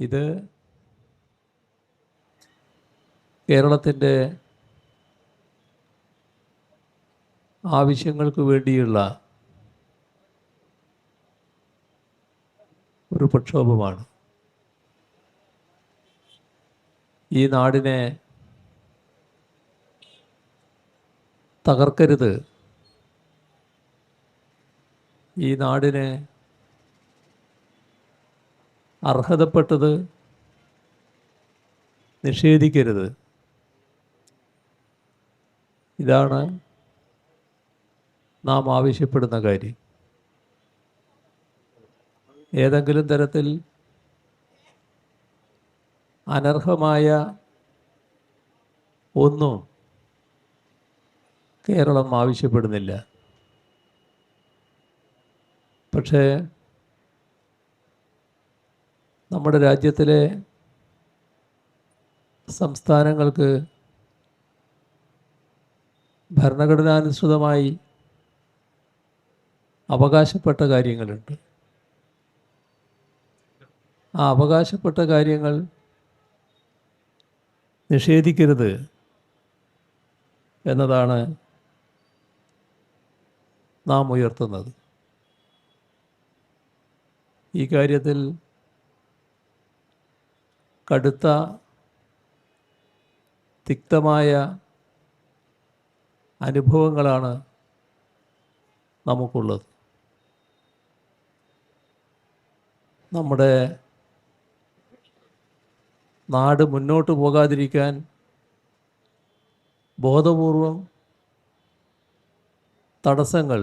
ഇത് കേരളത്തിന്റെ ആവശ്യങ്ങൾക്ക് വേണ്ടിയുള്ള ഒരു പ്രക്ഷോഭമാണ്. ഈ നാടിനെ തകർക്കരുത്. ഈ നാടിന് അർഹതപ്പെട്ടത് നിഷേധിക്കരുത്. ഇതാണ് നാം ആവശ്യപ്പെടുന്ന കാര്യം. ഏതെങ്കിലും തരത്തിൽ അനർഹമായ ഒന്നും കേരളം ആവശ്യപ്പെടുന്നില്ല. പക്ഷേ നമ്മുടെ രാജ്യത്തിലെ സംസ്ഥാനങ്ങൾക്ക് ഭരണഘടനാനുസൃതമായി അവകാശപ്പെട്ട കാര്യങ്ങളുണ്ട്. ആ അവകാശപ്പെട്ട കാര്യങ്ങൾ നിഷേധിക്കരുത് എന്നതാണ് നാം ഉയർത്തുന്നത്. ഈ കാര്യത്തിൽ കടുത്ത തിക്തമായ അനുഭവങ്ങളാണ് നമുക്കുള്ളത്. നമ്മുടെ നാട് മുന്നോട്ട് പോകാതിരിക്കാൻ ബോധപൂർവം തടസ്സങ്ങൾ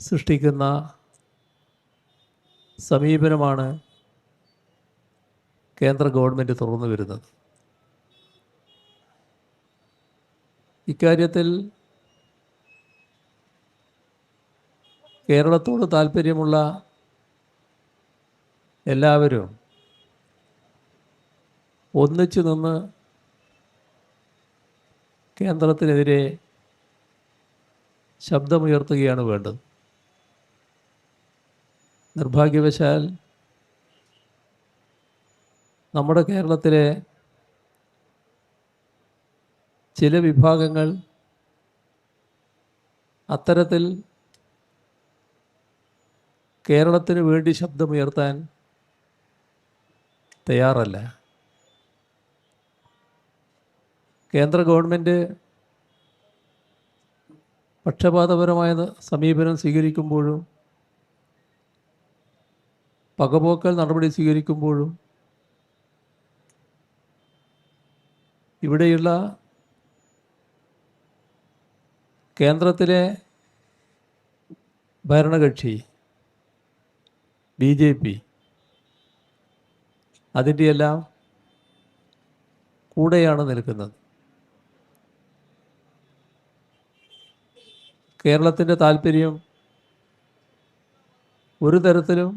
സൃഷ്ടിക്കുന്ന സമീപനമാണ് കേന്ദ്ര ഗവൺമെന്റ് തുറന്നു വരുന്നത്. ഇക്കാര്യത്തിൽ കേരളത്തോട് താല്പര്യമുള്ള എല്ലാവരും ഒന്നിച്ചു നിന്ന് കേന്ദ്രത്തിനെതിരെ ശബ്ദമുയർത്തുകയാണ് വേണ്ടത്. നിർഭാഗ്യവശാൽ നമ്മുടെ കേരളത്തിലെ ചില വിഭാഗങ്ങൾ അത്തരത്തിൽ കേരളത്തിന് വേണ്ടി ശബ്ദമുയർത്താൻ തയ്യാറല്ല. കേന്ദ്ര ഗവൺമെന്റ് പക്ഷപാതപരമായ സമീപനം സ്വീകരിക്കുമ്പോഴും പകപോക്കൽ നടപടി സ്വീകരിക്കുമ്പോഴും ഇവിടെയുള്ള കേന്ദ്രത്തിലെ ഭരണകക്ഷി ബി ജെ പി അതിന്റെയെല്ലാം കൂടെയാണ് നിൽക്കുന്നത്. കേരളത്തിന്റെ താല്പര്യം ഒരു തരത്തിലും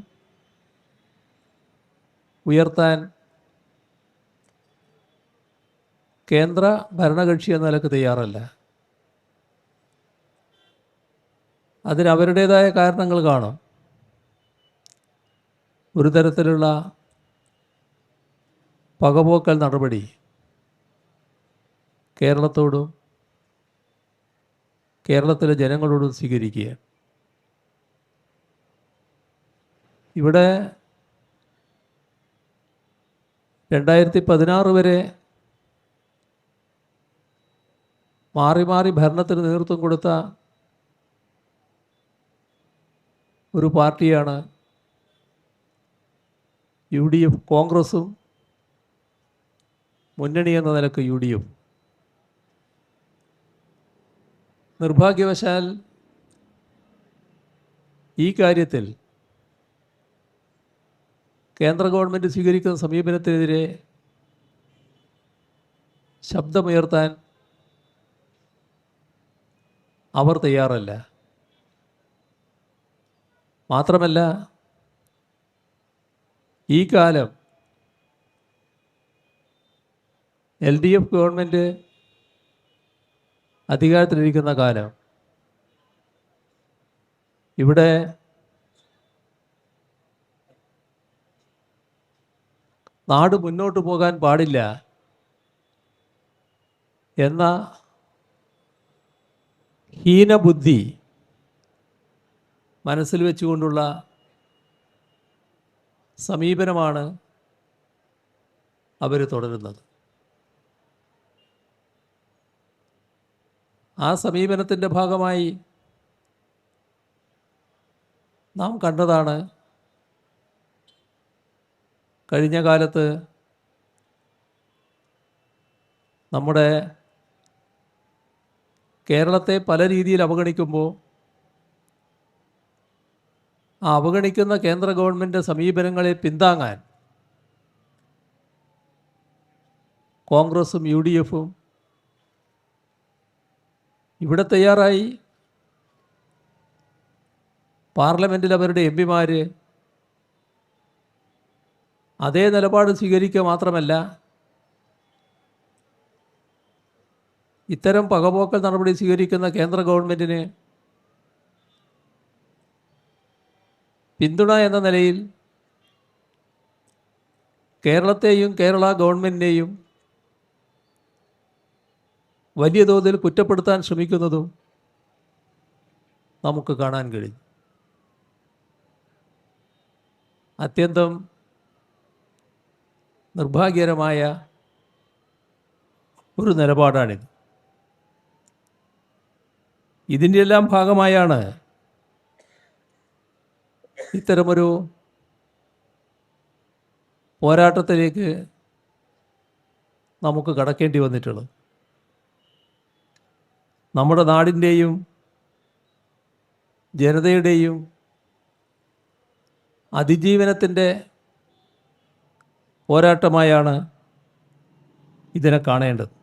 ഉയർത്താൻ കേന്ദ്ര ഭരണകക്ഷി എന്ന നിലയ്ക്ക് തയ്യാറല്ല. അതിന് അവരുടേതായ കാരണങ്ങൾ കാണും. ഒരു തരത്തിലുള്ള പകപോക്കൽ നടപടി കേരളത്തോടും കേരളത്തിലെ ജനങ്ങളോടും സ്വീകരിക്കുക ഇവിടെ രണ്ടായിരത്തി പതിനാറ് വരെ മാറി മാറി ഭരണത്തിന് നേതൃത്വം കൊടുത്ത ഒരു പാർട്ടിയാണ് യു ഡി എഫ് കോൺഗ്രസും മുന്നണി എന്ന നിലയ്ക്ക് യു ഡി എഫ്. നിർഭാഗ്യവശാൽ ഈ കാര്യത്തിൽ കേന്ദ്ര ഗവൺമെന്റ് സ്വീകരിക്കുന്ന സമീപനത്തിനെതിരെ ശബ്ദമുയർത്താൻ അവർ തയ്യാറല്ല. മാത്രമല്ല ഈ കാലം എൽ ഡി എഫ് ഗവൺമെന്റ് അധികാരത്തിലിരിക്കുന്ന കാലം ഇവിടെ നാട് മുന്നോട്ട് പോകാൻ പാടില്ല എന്ന ഹീനബുദ്ധി മനസ്സിൽ വെച്ചുകൊണ്ടുള്ള സമീപനമാണ് അവർ തുടരുന്നത്. ആ സമീപനത്തിന്റെ ഭാഗമായി നാം കണ്ടതാണ് കഴിഞ്ഞ കാലത്ത് നമ്മുടെ കേരളത്തെ പല രീതിയിൽ അവഗണിക്കുമ്പോൾ ആ അവഗണിക്കുന്ന കേന്ദ്ര ഗവൺമെന്റ് സമീപനങ്ങളെ പിന്താങ്ങാൻ കോൺഗ്രസും യു ഡി എഫും ഇവിടെ തയ്യാറായി. പാർലമെന്റിൽ അവരുടെ എം പിമാർ അതേ നിലപാട് സ്വീകരിക്കുക മാത്രമല്ല ഇത്തരം പകപോക്കൽ നടപടി സ്വീകരിക്കുന്ന കേന്ദ്ര ഗവൺമെന്റിന് പിന്തുണ എന്ന നിലയിൽ കേരളത്തെയും കേരള ഗവൺമെന്റിനെയും വലിയ തോതിൽ കുറ്റപ്പെടുത്താൻ ശ്രമിക്കുന്നതും നമുക്ക് കാണാൻ കഴിഞ്ഞു അത്യന്തം നിർഭാഗ്യകരമായ ഒരു നിലപാടാണിത്. ഇതിന്റെ എല്ലാം ഭാഗമായാണ് ഇത്തരമൊരു പോരാട്ടത്തിലേക്ക് നമുക്ക് കടക്കേണ്ടി വന്നിട്ടുള്ളത്. നമ്മുടെ നാടിന്റെയും ജനതയുടെയും അതിജീവനത്തിന്റെ പോരാട്ടമായാണ് ഇതിനെ കാണേണ്ടത്.